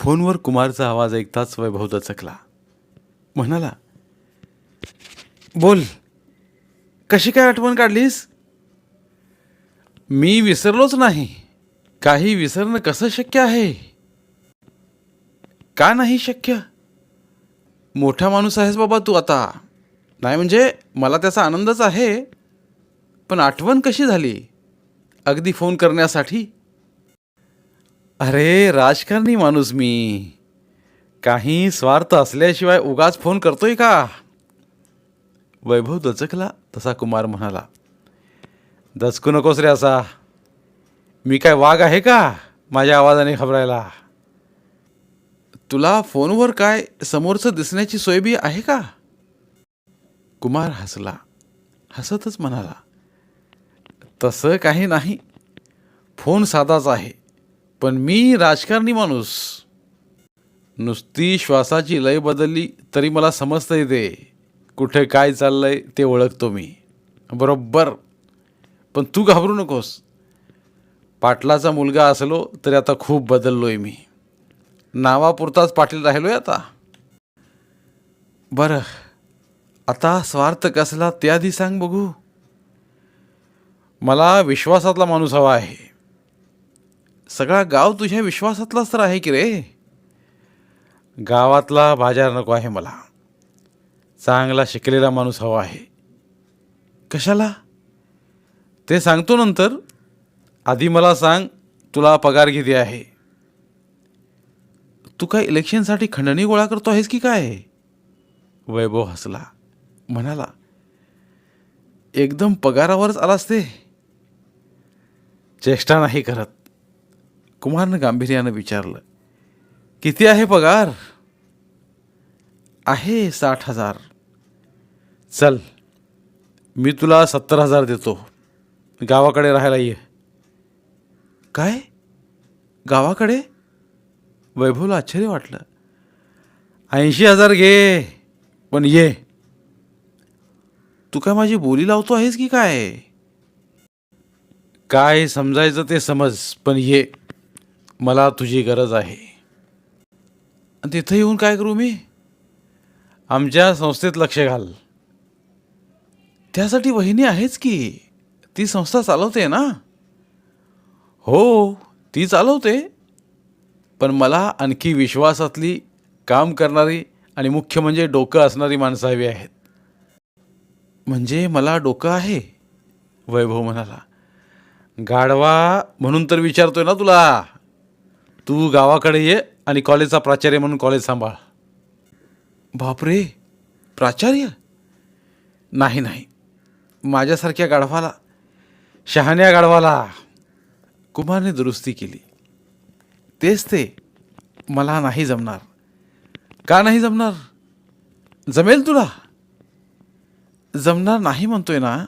फोनवर कुमारचा आवाज ऐकताच वैभव दचकला म्हणाला बोल कशी काय आठवण काढलीस? मी विसरलोच नाही. काही विसरणं कसं शक्य आहे? का नाही शक्य? मोठा माणूस आहेस बाबा तू आता. नाही म्हणजे मला त्याचा आनंदच आहे. पण आठवण कशी झाली? अगदी फोन करण्यासाठी अरे राजकारणी माणूस मी. काही स्वार्थ असल्याशिवाय उगाच फोन करतोय का? वैभव दचकला तसा कुमार म्हणाला. दचकू नकोस रे असा. मी काय वाघ आहे का? माझ्या आवाजाने घबरायला. तुला फोनवर काय समोरचं दिसण्याची सोय बी आहे का? कुमार हसला. हसतच म्हणाला. तसं काही नाही. फोन साधाच आहे. पण मी राजकारणी माणूस. नुसती श्वासाची लय बदलली तरी मला समजता येते कुठे काय चाललंय ते ओळखतो मी. बरोबर. पण तू घाबरू नकोस. पाटलाचा मुलगा असलो तरी आता खूप बदललो आहे मी. नावापुरताच पाटील राहिलो आहे आता. बरं. आता स्वार्थ कसला त्याआधी सांग बघू. मला विश्वासातला माणूस हवा आहे. सगळा गाव तुझ्या विश्वासातलाच तर आहे की रे? गावातला बाजार नको आहे मला. चांगला शिकलेला माणूस हवा आहे. कशाला? ते सांगतो नंतर. आधी मला सांग तुला पगार किती आहे? तू काय इलेक्शनसाठी खंडणी गोळा करतो आहेस की काय? वैभव हसला. म्हणाला एकदम पगारावरच आलास ते. चेष्टा नाही करत. कुमारनं गांभीर्यानं विचारलं किती आहे पगार? आहे साठ हजार. चल मी तुला सत्तर हजार देतो. गावाकडे राहायला ये. काय? गावाकडे? वैभवला आश्चर्य वाटलं. ऐंशी हजार घे पण ये. तू काय माझी बोली लावतो आहेस की काय? काय समजायचं ते समज पण ये. मला तुझी गरज आहे. आणि तिथं येऊन काय करू मी? आमच्या संस्थेत लक्ष घाल. त्यासाठी वहिनी आहेच की? ती संस्था चालवते ना? हो ती चालवते. पण मला आणखी विश्वासातली काम करणारी आणि मुख्य म्हणजे डोकं असणारी माणसं हवी आहेत. म्हणजे मला डोकं आहे? वैभव म्हणाला. गाढवा म्हणून तर विचारतोय ना तुला? तू गावाकडे ये आणि कॉलेजचा प्राचार्य म्हणून कॉलेज सांभाळ. बापरे प्राचार्य? नाही नाही. माझ्यासारख्या गाढवाला शहाण्या गाढवाला कुमारने दुरुस्ती केली. तेच ते मला नाही जमणार. का नाही जमणार? जमेल तुला? जमणार नाही म्हणतोय ना?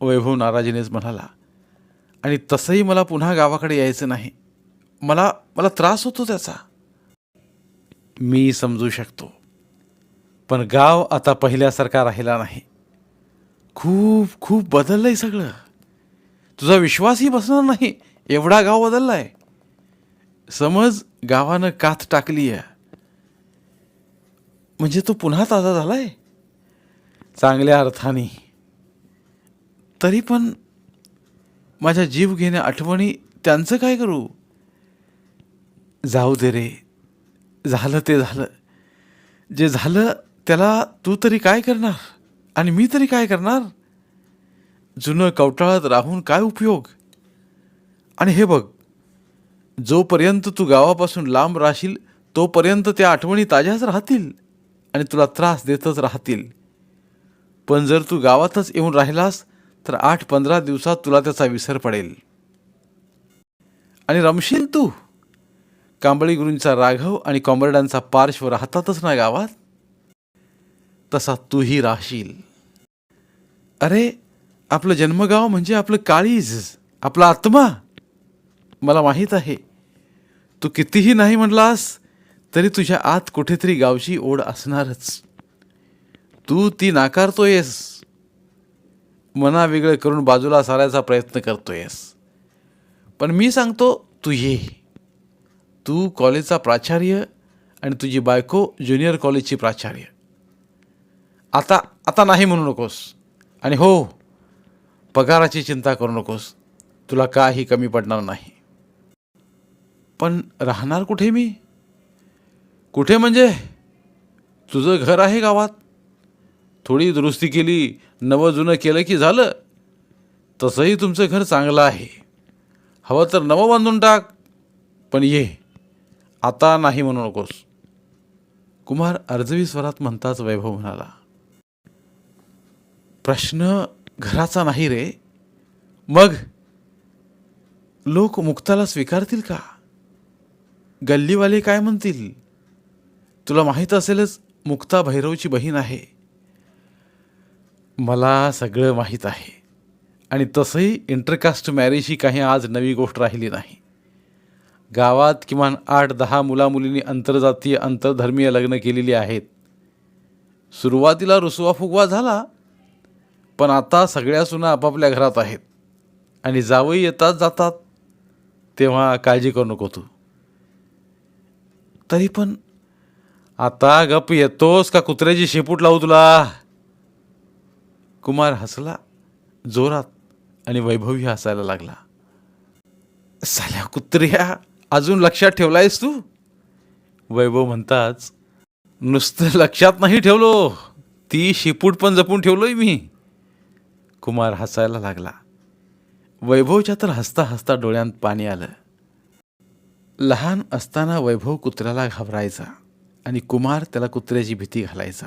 वैभव नाराजीनेच म्हणाला. आणि तसंही मला पुन्हा गावाकडे यायचं नाही. मला मला त्रास होतो त्याचा. मी समजू शकतो. पण गाव आता पहिल्यासारखा राहिला नाही. खूप खूप बदललं आहे सगळं. तुझा विश्वासही बसणार नाही. एवढा गाव बदललाय. समज गावानं कात टाकली आहे म्हणजे तो पुन्हा ताजा झालाय? चांगल्या अर्थाने. तरी पण माझ्या जीव घेण्या आठवणी त्यांचं काय करू? जाऊ दे रे. झालं ते झालं. जे झालं त्याला तू तरी काय करणार? आणि मी तरी काय करणार? जुनं कवटाळत राहून काय उपयोग? आणि हे बघ जोपर्यंत तू गावापासून लांब राहशील तोपर्यंत त्या आठवणी ताज्याच राहतील आणि तुला त्रास देतच राहतील. पण जर तू गावातच येऊन राहिलास तर आठ पंधरा दिवसात तुला त्याचा विसर पडेल. आणि रमशील तू. कांबळी गुरूंचा राघव आणि कॉम्रेडांचा पार्श्व राहतातच ना गावात? तसा तूही राहशील. अरे आपलं जन्मगाव म्हणजे आपलं काळीज आपला आत्मा. मला माहीत आहे. तू कितीही नाही म्हणलास तरी तुझ्या आत कुठेतरी गावची ओढ असणारच. तू ती नाकारतोयस. मना वेगळं करून बाजूला सारायचा प्रयत्न करतोयस. पण मी सांगतो तू ये. तू कॉलेजचा प्राचार्य आणि तुझी बायको ज्युनियर कॉलेजची प्राचार्य. आता आता नाही म्हणू नकोस. आणि हो पगाराची चिंता करू नकोस. तुला काही कमी पडणार नाही. पण राहणार कुठे मी? कुठे म्हणजे? तुझं घर आहे गावात. थोडी दुरुस्ती केली नवं जुनं केलं की झालं. तसंही तुमचं घर चांगलं आहे. हवं तर नवं बांधून टाक. पण ये. आता नाही म्हणू नकोस. कुमार अर्जवी स्वरात म्हणताच वैभव म्हणाला प्रश्न घराचा नाही रे. मग लोक मुक्ताला स्वीकारतील का? गल्लीवाले काय म्हणतील? तुला माहीत असेलच मुक्ता भैरवची बहीण आहे. मला सगळं माहीत आहे आणि तसंही इंटरकास्ट मॅरेज ही काही आज नवी गोष्ट राहिली नाही. गावात किमान आठ दहा मुलामुलींनी आंतरजातीय आंतरधर्मीय लग्न केलेली आहेत. सुरुवातीला रुसवा फुगवा झाला पण आता सगळ्या सुना आपापल्या घरात आहेत आणि जावई येतात जातात. तेव्हा काळजी करू नको तू. तरी पण आता गप येतोस का कुत्र्याची शेपूट लावू तुला? कुमार हसला जोरात आणि वैभवी हसायला लागला. साल्या कुत्र्या! अजून लक्षात ठेवलायस तू? वैभव म्हणताच नुसतं लक्षात नाही ठेवलो. ती शेपूट पण जपून ठेवलोय मी. कुमार हसायला लागला. वैभवच्या तर हसता हसता डोळ्यांत पाणी आलं. लहान असताना वैभव कुत्र्याला घाबरायचा आणि कुमार त्याला कुत्र्याची भीती घालायचा.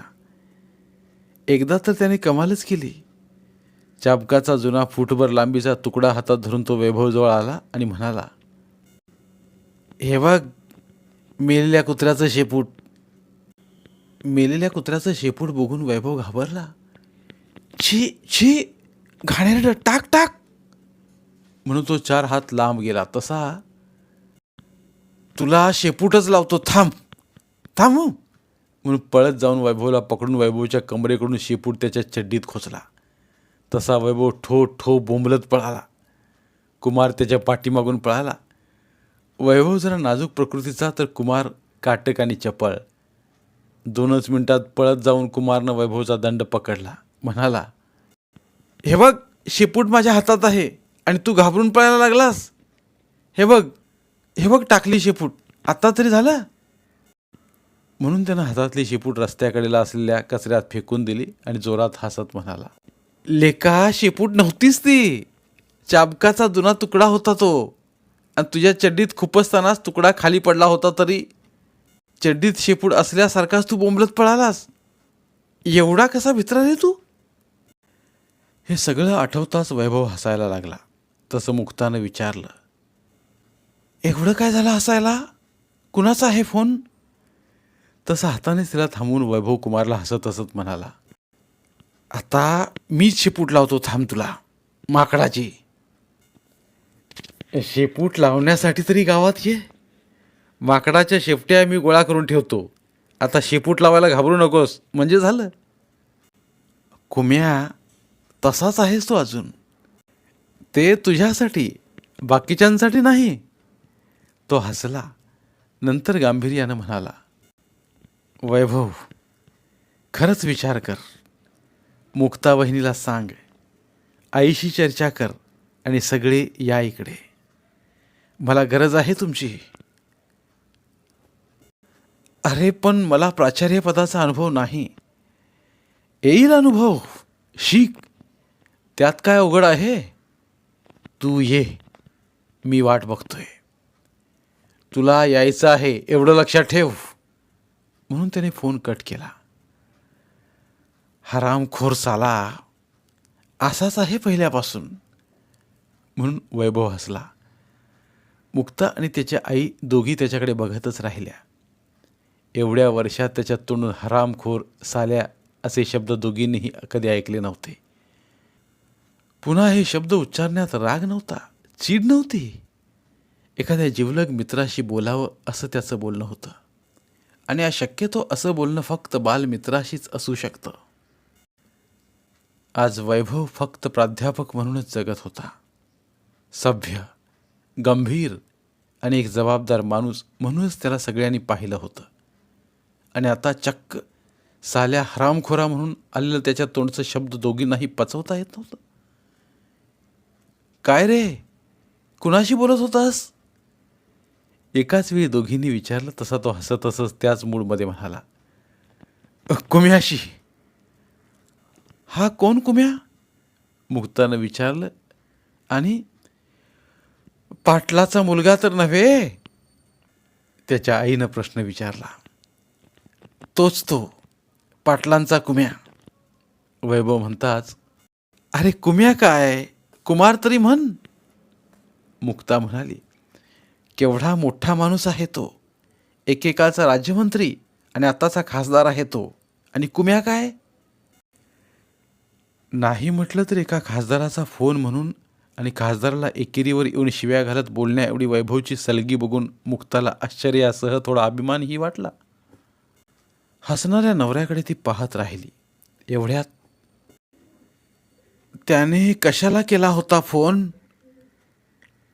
एकदा तर त्याने कमालच केली. चाबकाचा जुना फुटभर लांबीचा तुकडा हातात धरून तो वैभवजवळ आला आणि म्हणाला हे बघ मेलेल्या कुत्र्याचं शेपूट. मेलेल्या कुत्र्याचं शेपूट बघून वैभव घाबरला. छी छी घाणेरडं टाक टाक. म्हणून तो चार हात लांब गेला. तसा तुला शेपूटच लावतो. थांब थांब म्हणून पळत जाऊन वैभवला पकडून वैभवच्या कमरेकडून शेपूट त्याच्या चड्डीत खोचला. तसा वैभव ठो ठो बोंबलत पळाला. कुमार त्याच्या पाठीमागून पळाला. वैभव जरा नाजूक प्रकृतीचा तर कुमार काटक आणि चपळ. दोनच मिनिटात पळत जाऊन कुमारनं वैभवचा दंड पकडला. म्हणाला हे बघ शेपूट माझ्या हातात आहे आणि तू घाबरून पळायला लागलास. हे बघ हे बघ टाकली शेपूट. आता तरी झालं? म्हणून त्यानं हातातली शेपूट रस्त्याकडेला असलेल्या कचऱ्यात फेकून दिली आणि जोरात हसत म्हणाला लेका शेपूट नव्हतीच ती. चाबकाचा जुना तुकडा होता तो. आणि तुझ्या चड्डीत खुपसतानाच तुकडा खाली पडला होता तरी चड्डीत शेपूट असल्यासारखाच तू बोंबलत पळालास. एवढा कसा भित्रा रे तू? हे सगळं आठवताच वैभव हसायला लागला. तसं मुक्तानं विचारलं एवढं काय झालं हसायला? कुणाचा आहे फोन? तसं हाताने तिला थांबून वैभव कुमारला हसत हसत म्हणाला आता मीच शेपूट लावतो थांब तुला माकडाची. शेपूट लावण्यासाठी तरी गावात ये. माकडाच्या शेपट्या मी गोळा करून ठेवतो. आता शेपूट लावायला घाबरू नकोस. म्हणजे झालं. कुम्या तसाच आहेस तू अजून. ते तुझ्यासाठी बाकीच्यांसाठी नाही. तो हसला. नंतर गांभीर्यानं म्हणाला वैभव खरंच विचार कर. मुक्ता बहिणीला सांग. आईशी चर्चा कर आणि सगळे या इकडे. मला गरज आहे तुमची. अरे पण मला प्राचार्य पदाचा अनुभव नाही. येईल अनुभव. शिक त्यात काय अवघड आहे? तू ये. मी वाट बघतोय. तुला यायचं आहे एवढं लक्षात ठेव. म्हणून त्याने फोन कट केला. हरामखोर साला असाच आहे पहिल्यापासून. म्हणून वैभव हसला. मुक्ता आणि त्याची आई दोघी त्याच्याकडे बघतच राहिल्या. एवढ्या वर्षात त्याच्या तोंडून हरामखोर साल्या असे शब्द दोघींनीही कधी ऐकले नव्हते. पुन्हा हे शब्द उच्चारण्यात राग नव्हता चीड नव्हती. एखाद्या जिवलग मित्राशी बोलावं असं त्याचं बोलणं होतं. आणि या शक्यतो असं बोलणं फक्त बालमित्राशीच असू शकतं. आज वैभव फक्त प्राध्यापक म्हणूनच जगत होता. सभ्य गंभीर आणि एक जबाबदार माणूस म्हणूनच त्याला सगळ्यांनी पाहिलं होतं. आणि आता चक्क साल्या हरामखोरा म्हणून आलेलं त्याच्या तोंडचं शब्द दोघींनाही पचवता येत नव्हतं. काय रे? कुणाशी बोलत होतास? एकाच वेळी दोघींनी विचारलं तसा तो हसत हसत त्याच मूडमध्ये म्हणाला कुम्याशी? हा कोण कुम्या? मुक्तानं विचारलं आणि पाटलाचा मुलगा तर नव्हे. त्याच्या आईनं प्रश्न विचारला. तोच तो पाटलांचा कुम्या. वैभव म्हणताच अरे कुम्या काय? कुमार तरी म्हण. मुक्ता म्हणाली केवढा मोठा माणूस आहे तो. एकेकाळचा राज्यमंत्री आणि आताचा खासदार आहे तो. आणि कुम्या काय? नाही म्हटलं तर एका खासदाराचा फोन म्हणून आणि खासदाराला एकेरीवर येऊन शिव्या घालत बोलण्याएवढी वैभवची सलगी बघून मुक्ताला आश्चर्यासह थोडा अभिमानही वाटला. हसणाऱ्या नवऱ्याकडे ती पाहत राहिली. एवढ्यात त्याने कशाला केला होता फोन?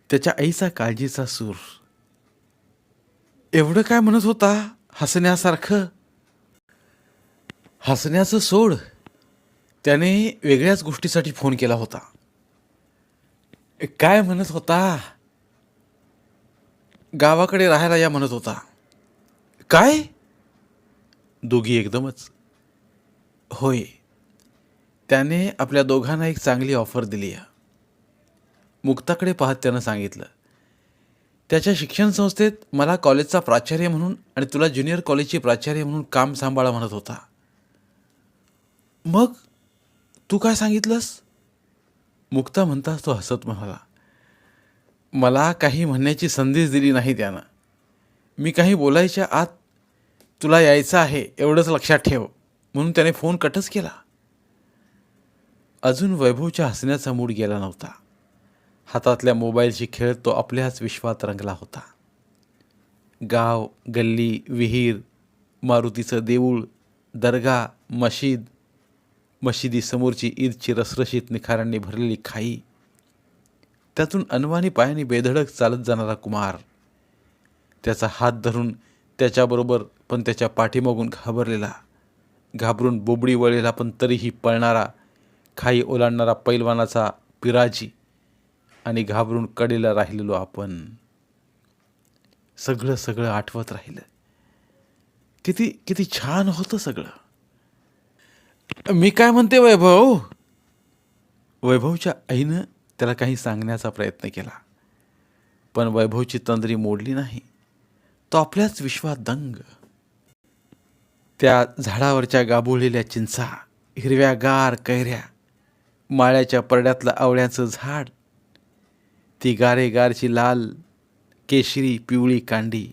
त्याच्या आईचा काळजीचा सूर. एवढं काय म्हणत होता हसण्यासारखं? हसण्याचं सोड. त्याने वेगळ्याच गोष्टीसाठी फोन केला होता. काय म्हणत होता? गावाकडे राहायला या म्हणत होता. काय? दोघी एकदमच. होय. त्याने आपल्या दोघांना एक चांगली ऑफर दिली आहे. मुक्ताकडे पाहत त्यानं सांगितलं त्याच्या शिक्षण संस्थेत मला कॉलेजचा प्राचार्य म्हणून आणि तुला ज्युनियर कॉलेजची प्राचार्य म्हणून काम सांभाळा म्हणत होता. मग? तू काय सांगितलंस? मुक्ता म्हणताच तो हसत म्हणाला मला काही म्हणण्याची संधीच दिली नाही त्यानं. मी काही बोलायच्या आत तुला यायचं आहे एवढंच लक्षात ठेव. म्हणून त्याने फोन कटच केला. अजून वैभवच्या हसण्याचा मूड गेला नव्हता. हातातल्या मोबाईलशी खेळत तो आपल्याच विश्वात रंगला होता. गाव गल्ली विहीर मारुतीचं देऊळ दर्गा मशीद मशिदीसमोरची ईदची रसरशीत निखारांनी भरलेली खाई त्यातून अनवाणी पायाने बेधडक चालत जाणारा कुमार. त्याचा हात धरून त्याच्याबरोबर पण त्याच्या पाठीमागून घाबरलेला घाबरून बोबडी वळलेला पण तरीही पळणारा खाई ओलांडणारा पैलवानाचा पिराजी आणि घाबरून कडेला राहिलेलो आपण. सगळं सगळं आठवत राहिलं. किती किती छान होतं सगळं. मी काय म्हणते वैभव? वैभवच्या आईनं त्याला काही सांगण्याचा प्रयत्न केला. पण वैभवची तंद्री मोडली नाही. तो आपल्याच विश्वात दंग. त्या झाडावरच्या गाभोळलेल्या चिंचा हिरव्यागार कैऱ्या माळ्याच्या परड्यातलं आवळ्याचं झाड ती गारेगारची लाल केशरी पिवळी कांडी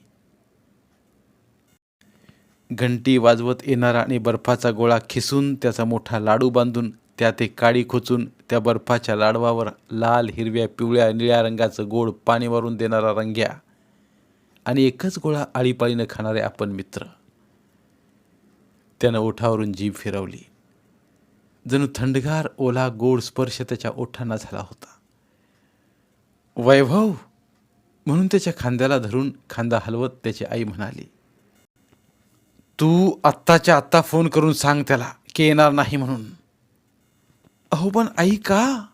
घंटी वाजवत येणारा आणि बर्फाचा गोळा खिसून त्याचा मोठा लाडू बांधून त्यात एक काडी खोचून त्या बर्फाच्या लाडवावर लाल हिरव्या पिवळ्या निळ्या रंगाचं गोड पाणी वारून देणारा रंग्या. आणि एकच गोळा आळीपाळीनं खाणारे आपण मित्र. त्यानं ओठावरून जीभ फिरवली. जणू थंडगार ओला गोड स्पर्श त्याच्या ओठांना झाला होता. वैभव म्हणून त्याच्या खांद्याला धरून खांदा हलवत त्याची आई म्हणाली तू आत्ताच्या आत्ता फोन करून सांग त्याला की येणार नाही म्हणून. अहो पण आई का?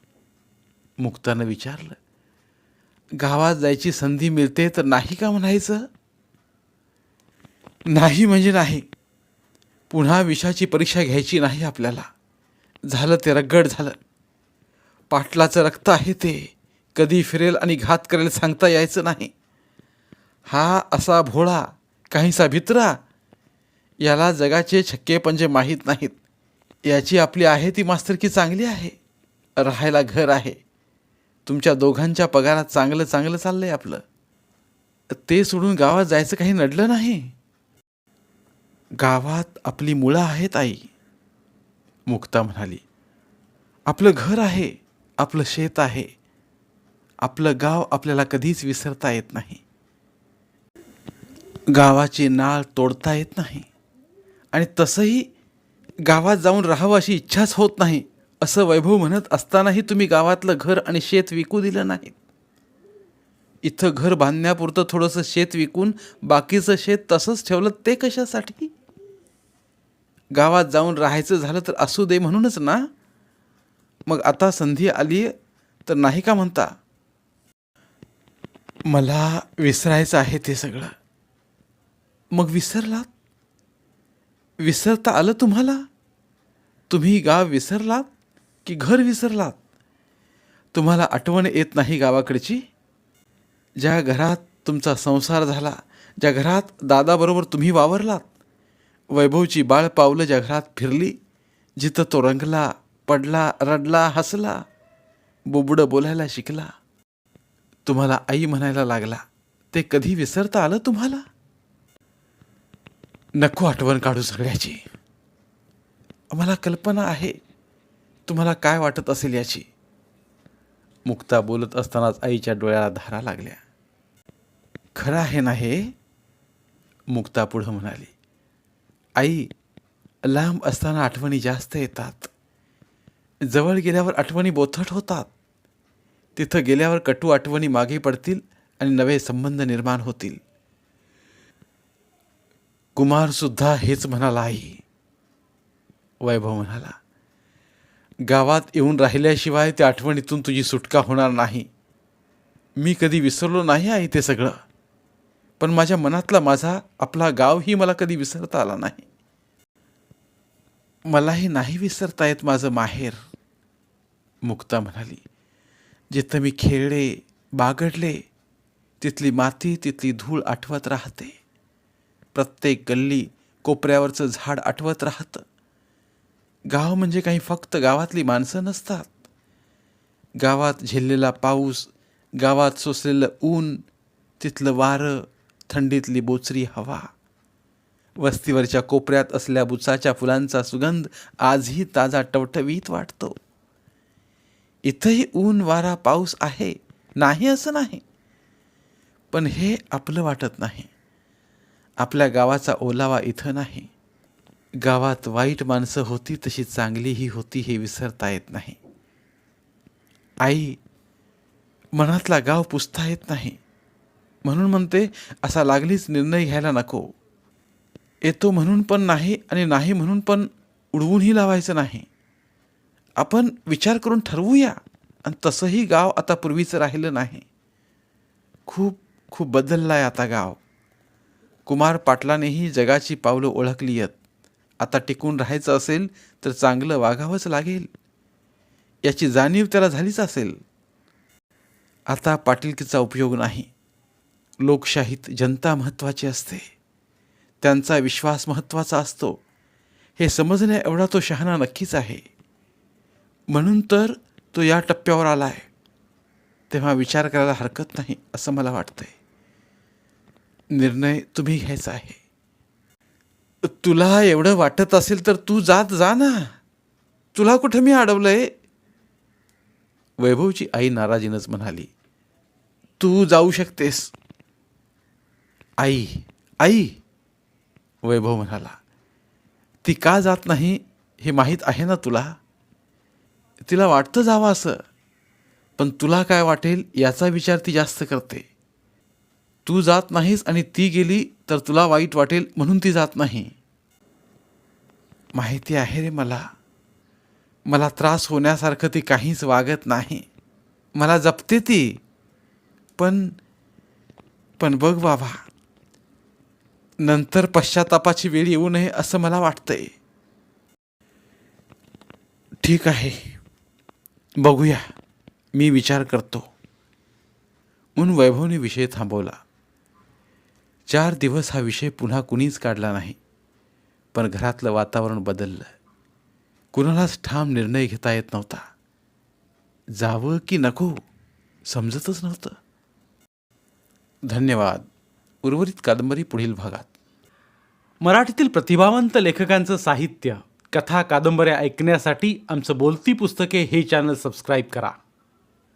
मुक्तानं विचारलं. गावात जायची संधी मिळते तर नाही का म्हणायचं? नाही म्हणजे नाही. पुन्हा विषाची परीक्षा घ्यायची नाही आपल्याला. झालं ते रगड झालं. पाटलाचं रक्त आहे ते. कधी फिरेल आणि घात करेल सांगता यायचं नाही. हा असा भोळा काहीसा भित्रा याला जगाचे छक्के पंजे माहीत नाहीत याची आपली आहे ती मास्तरकी चांगली आहे? राहायला घर आहे. तुमच्या दोघांच्या पगारात चांगलं चांगलं चाललं आहे आपलं. ते सोडून गावात जायचं काही नडलं नाही. गावात आपली मुळं आहेत आई. मुक्ता म्हणाली आपलं घर आहे आपलं शेत आहे. आपलं गाव आपल्याला कधीच विसरता येत नाही. गावाची नाळ तोडता येत नाही. आणि तसंही गावात जाऊन राहावं अशी इच्छाच होत नाही असं वैभव म्हणत असतानाही तुम्ही गावातलं घर आणि शेत विकू दिलं नाही इथं घर बांधण्यापुरतं थोडंसं शेत विकून बाकीचं शेत तसंच ठेवलं ते कशासाठी? गावात जाऊन राहायचं झालं तर असू दे म्हणूनच ना? मग आता संधी आली तर नाही का म्हणता? मला विसरायचं आहे ते सगळं. मग विसरलात? विसरता आलं तुम्हाला? तुम्ही गाव विसरलात की घर विसरलात? तुम्हाला आठवण येत नाही गावाकडची? ज्या घरात तुमचा संसार झाला ज्या घरात दादाबरोबर तुम्ही वावरलात वैभवची बाळ पावलं ज्या घरात फिरली जिथं तो रंगला पडला रडला हसला बुबडं बोलायला शिकला तुम्हाला आई म्हणायला लागला ते कधी विसरता आलं तुम्हाला? नको आठवण काढू सगळ्याची. मला कल्पना आहे. तुम्हाला काय वाटत असेल याची? मुक्ता बोलत असतानाच आईच्या डोळ्याला धारा लागल्या. खरं आहे ना हे? मुक्ता पुढं म्हणाली. आई लांब असताना आठवणी जास्त येतात. जवळ गेल्यावर आठवणी बोथट होतात. तिथं गेल्यावर कटू आठवणी मागे पडतील आणि नवे संबंध निर्माण होतील. कुमारसुद्धा हेच म्हणाला आहे वैभव म्हणाला गावात येऊन राहिल्याशिवाय त्या आठवणीतून तुझी सुटका होणार नाही. मी कधी विसरलो नाही आहे ते सगळं. पण माझ्या मनातला माझा आपला गावही मला कधी विसरता आला नाही. मलाही नाही विसरता येत माझं माहेर मुक्ता म्हणाली. जिथं मी खेळले बागडले तिथली माती तिथली धूळ आठवत राहते. प्रत्येक गल्ली कोपऱ्यावरचं झाड आठवत राहतं. गाव म्हणजे काही फक्त गावातली माणसं नसतात. गावात झेललेला पाऊस गावात सोसलेलं ऊन तिथलं वारं थंडीतली बोचरी हवा. वस्तीवरच्या कोपऱ्यात असल्या बुचाच्या फुलांचा सुगंध आजही ताजा टवटवीत वाटतो. इथंही ऊन वारा पाऊस आहे. नाही असं नाही. पण हे आपलं वाटत नाही. आपल्या गावाचा ओलावा इथं नाही. गावात वाईट माणसं होती तशी चांगलीही होती हे विसरता येत नाही. आई मनातला गाव पुसता येत नाही. म्हणून म्हणते असा लागलीच निर्णय घ्यायला नको. येतो म्हणून पण नाही आणि नाही म्हणून पण उडवूनही लावायचं नाही. आपण विचार करून ठरवूया आणि तसंही गाव आता पूर्वीचं राहिलं नाही. खूप खूप बदललं आहे आता गाव. कुमार पाटलानेही जगाची पावलं ओळखली आहेत. आता टिकून राहायचं असेल तर चांगलं वागावंच लागेल. याची जाणीव त्याला झालीच असेल. आता पाटीलकीचा उपयोग नाही. लोकशाहीत जनता महत्त्वाची असते. त्यांचा विश्वास महत्त्वाचा असतो. हे समजण्या एवढा तो शहाणा नक्कीच आहे. म्हणून तर तो या टप्प्यावर आला आहे तेव्हा विचार करायला हरकत नाही असं मला वाटतंय. निर्णय तुम्ही घ्यायचा आहे. तुला एवढं वाटत असेल तर तू जात जा ना. तुला कुठं मी अडवलंय? वैभवची आई नाराजीनंच म्हणाली तू जाऊ शकतेस. आई आई वैभव म्हणाला ती का जात नाही हे माहीत आहे ना तुला? तिला वाटतं जावं असं पण तुला काय वाटेल याचा विचार ती जास्त करते. तू जात नाहीस आणि ती गेली तर तुला वाईट वाटेल म्हणून ती जात नाही. माहिती आहे रे मला. मला त्रास होण्यासारखं ती काहीच वागत नाही. मला जपते ती. पण पण बघ बाबा. नंतर पश्चातापाची वेळ येऊ नये असं मला वाटतंय. ठीक आहे. बघूया. मी विचार करतो. म्हणून वैभवने विषय थांबवला. चार दिवस हा विषय पुन्हा कुणीच काढला नाही. पण घरातलं वातावरण बदललं. कुणालाच ठाम निर्णय घेता येत नव्हता. जावं की नको समजतच नव्हतं. धन्यवाद. उर्वरित कादंबरी पुढील भागात. मराठीतील प्रतिभावंत लेखकांचं साहित्य कथा कादंबऱ्या ऐकण्यासाठी आमचं बोलती पुस्तके हे चॅनल सबस्क्राईब करा.